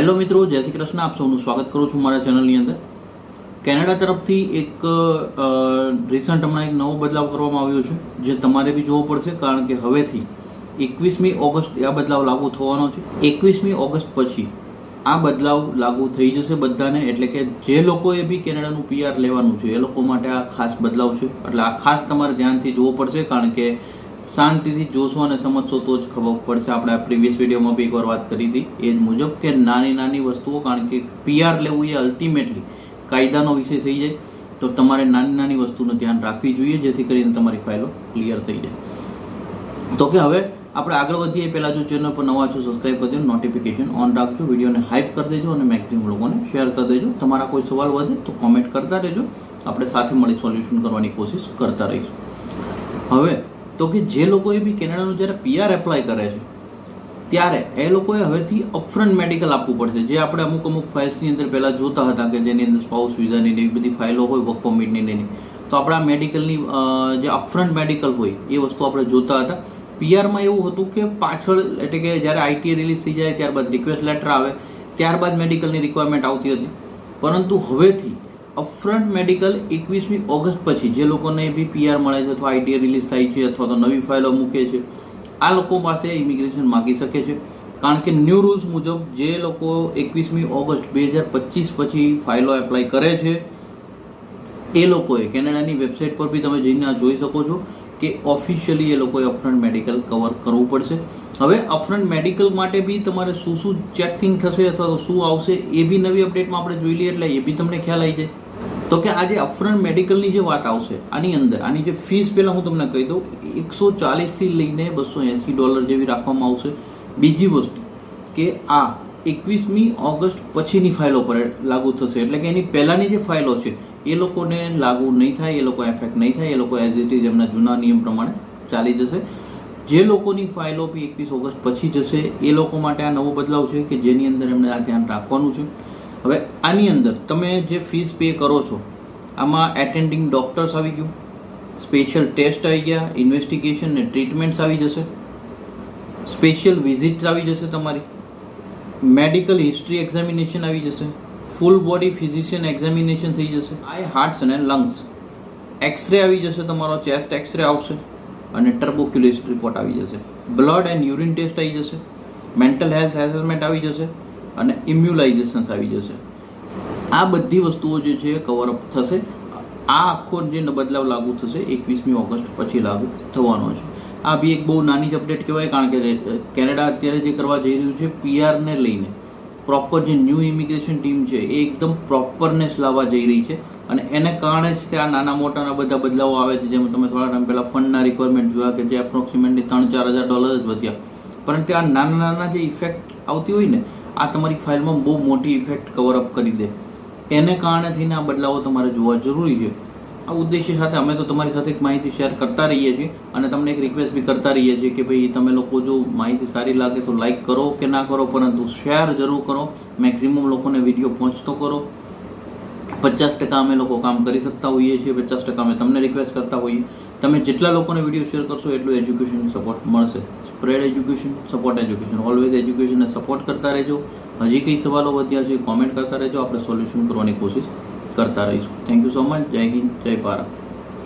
Hello મિત્રો, જય શ્રી કૃષ્ણ. આપ સૌનું સ્વાગત કરું છું મારા ચેનલની અંદર. કેનેડા તરફથી એક રિસન્ટ હમણાં એક નવો બદલાવ કરવામાં આવ્યો છે, જે તમારે બી જોવો પડશે, કારણ કે હવેથી એકવીસમી ઓગસ્ટ આ બદલાવ લાગુ થવાનો છે. એકવીસમી ઓગસ્ટ પછી આ બદલાવ લાગુ થઈ જશે બધાને, એટલે કે જે લોકોએ બી કેનેડાનું પીઆર લેવાનું છે, એ લોકો માટે આ ખાસ બદલાવ છે. એટલે આ ખાસ તમારે ધ્યાનથી જોવો પડશે, કારણ કે શાંતિથી જોશો અને સમજશો તો જ ખબર પડશે. આપણે આ પ્રીવિયસ વિડીયોમાં બી એકવાર વાત કરી હતી. એ જ મુજબ કે નાની નાની વસ્તુઓ, કારણ કે પીઆર લેવું એ અલ્ટિમેટલી કાયદાનો વિષય થઈ જાય. તો તમારે નાની નાની વસ્તુનું ધ્યાન રાખવી જોઈએ, જેથી કરીને તમારી ફાઇલો ક્લિયર થઈ જાય. તો કે હવે આપણે આગળ વધીએ. પહેલાં જો ચેનલ પર નવા છો સબસ્ક્રાઇબ કરી દેજો નોટિફિકેશન ઓન રાખજો. વિડીયોને હાઇપ કરી દેજો અને મેક્સિમમ લોકોને શેર કરી દેજો. તમારા કોઈ સવાલ વધે તો કોમેન્ટ કરતા રહેજો. આપણે સાથે મળી સોલ્યુશન કરવાની કોશિશ કરતા રહીશું. હવે તો કે જે લોકોએ બી કેનેડાનું જ્યારે પીઆર એપ્લાય કરે છે, ત્યારે એ લોકોએ હવેથી અપફ્રન્ટ મેડિકલ આપવું પડશે. જે આપણે અમુક અમુક ફાઇલ્સની અંદર પહેલાં જોતા હતા કે જેની અંદર સ્પાઉસ વિઝાની એવી બધી ફાઇલો હોય વર્ક પરમિટની ને તો આપણા મેડિકલની જે અપફ્રન્ટ મેડિકલ હોય, એ વસ્તુ આપણે જોતા હતા. પીઆરમાં એવું હતું કે પાછળ, એટલે કે જ્યારે આઈટીએ રિલીઝ થઈ જાય, ત્યારબાદ રિક્વેસ્ટ લેટર આવે, ત્યારબાદ મેડિકલની રિક્વાયરમેન્ટ આવતી હતી. પરંતુ હવેથી અપફ્રન્ટ મેડિકલ એકવીસમી ઓગસ્ટ પછી જે લોકોને બી પીઆર મળે છે અથવા આઈટીઆર રિલીઝ થાય છે અથવા તો નવી ફાઇલો મૂકે છે, આ લોકો પાસે ઇમિગ્રેશન માગી શકે છે. કારણ કે ન્યૂ રૂલ્સ મુજબ જે લોકો એકવીસમી ઓગસ્ટ બે હજાર પચીસ પછી ફાઇલો એપ્લાય કરે છે, એ લોકોએ કેનેડાની વેબસાઇટ પર બી તમે જઈને જોઈ શકો છો કે ઓફિશિયલી એ લોકોએ અપફ્રન્ટ મેડિકલ કવર કરવું પડશે. હવે અપફ્રન્ટ મેડિકલ માટે બી તમારે શું શું ચેકિંગ થશે અથવા તો શું આવશે એ બી નવી અપડેટમાં આપણે જોઈ લઈએ, એટલે એ બી તમને ખ્યાલ આવી જાય. તો કે આજે અપફ્રન્ટ મેડિકલની જે વાત આવશે, આની અંદર, આની જે ફીસ પહેલાં હું તમને કહી દઉં, એકસો ચાલીસથી લઈને બસો એંસી ડોલર જેવી રાખવામાં આવશે. બીજી વસ્તુ કે આ એકવીસમી ઓગસ્ટ પછીની ફાઇલો પર લાગુ થશે, એટલે કે એની પહેલાંની જે ફાઇલો છે, એ લોકોને લાગુ નહીં થાય, એ લોકો એફેક્ટ નહીં થાય, એ લોકો એઝ ઇટ ઇઝ એમના જૂના નિયમ પ્રમાણે ચાલી જશે. જે લોકોની ફાઇલો બી એકવીસ ઓગસ્ટ પછી જશે, એ લોકો માટે આ નવો બદલાવ છે કે જેની અંદર એમને આ ધ્યાન રાખવાનું છે. હવે આની અંદર તમે જે ફીસ પે કરો છો, આમાં એટેન્ડિંગ ડૉક્ટર્સ આવી ગયું સ્પેશિયલ ટેસ્ટ આવી ગયા ઇન્વેસ્ટિગેશન ને ટ્રીટમેન્ટ્સ આવી જશે સ્પેશિયલ વિઝિટ્સ આવી જશે તમારી મેડિકલ હિસ્ટ્રી એક્ઝામિનેશન આવી જશે ફૂલ બોડી ફિઝિશિયન એક્ઝામિનેશન થઈ જશે આઈ હાર્ટ્સ અને લંગ્સ એક્સરે આવી જશે તમારો ચેસ્ટ એક્સરે આવશે. અને ટર્બોક્યુલેસ રિપોર્ટ આવી જશે. બ્લડ એન્ડ યુરિન ટેસ્ટ આવી જશે. મેન્ટલ હેલ્થ એસેસમેન્ટ આવી જશે અને ઇમ્યુલાઇઝેશન્સ આવી જશે. આ બધી વસ્તુઓ જે છે કવર અપ થશે. આ આખો જે બદલાવ લાગુ થશે એકવીસમી ઓગસ્ટ પછી લાગુ થવાનો છે. આ બી એક બહુ નાની જ અપડેટ કહેવાય, કારણ કે કેનેડા અત્યારે જે કરવા જઈ રહ્યું છે પીઆરને લઈને. પ્રોપર જે ન્યૂ ઇમિગ્રેશન ટીમ છે, એ એકદમ પ્રોપરનેસ લાવવા જઈ રહી છે. અને એને કારણે જ ત્યાં નાના મોટાના બધા બદલાવો આવે છે. જેમ તમે થોડા ટાઈમ પહેલાં ફંડના રિક્વાયરમેન્ટ જોયા કે જે એપ્રોક્સિમેટલી ત્રણ ચાર હજાર ડોલર જ વધ્યા. પરંતુ આ નાના નાના જે ઇફેક્ટ આવતી હોય ને, આ તમારી ફાઇલમાં બહુ મોટી ઇફેક્ટ કવરઅપ કરી દે. એને કારણે થઈને આ બદલાવો તમારે જોવા જરૂરી છે. આ ઉદ્દેશ્ય સાથે અમે તો તમારી સાથે એક માહિતી શેર કરતા રહીએ છીએ અને તમને એક રિક્વેસ્ટ બી કરતા રહીએ છીએ કે ભાઈ તમે લોકો જો માહિતી સારી લાગે તો લાઈક કરો કે ના કરો, પરંતુ શેર જરૂર કરો. મેક્સિમમ લોકોને વીડિયો પહોંચતો કરો. પચાસ ટકા અમે લોકો કામ કરી શકતા હોઈએ છીએ, પચાસ ટકા અમે તમને રિક્વેસ્ટ કરતા હોઈએ. તમે જેટલા લોકોને વીડિયો શેર કરશો એટલું એજ્યુકેશન સપોર્ટ મળશે. Spread education support education always એજ્યુકેશનને support કરતા રહેજો. હજી કઈ સવાલો વધ્યા છે કોમેન્ટ કરતા રહેજો. આપણે સોલ્યુશન કરવાની કોશિશ કરતા રહીશું. થેન્ક યુ સો મચ જય હિન્દ જય ભારત.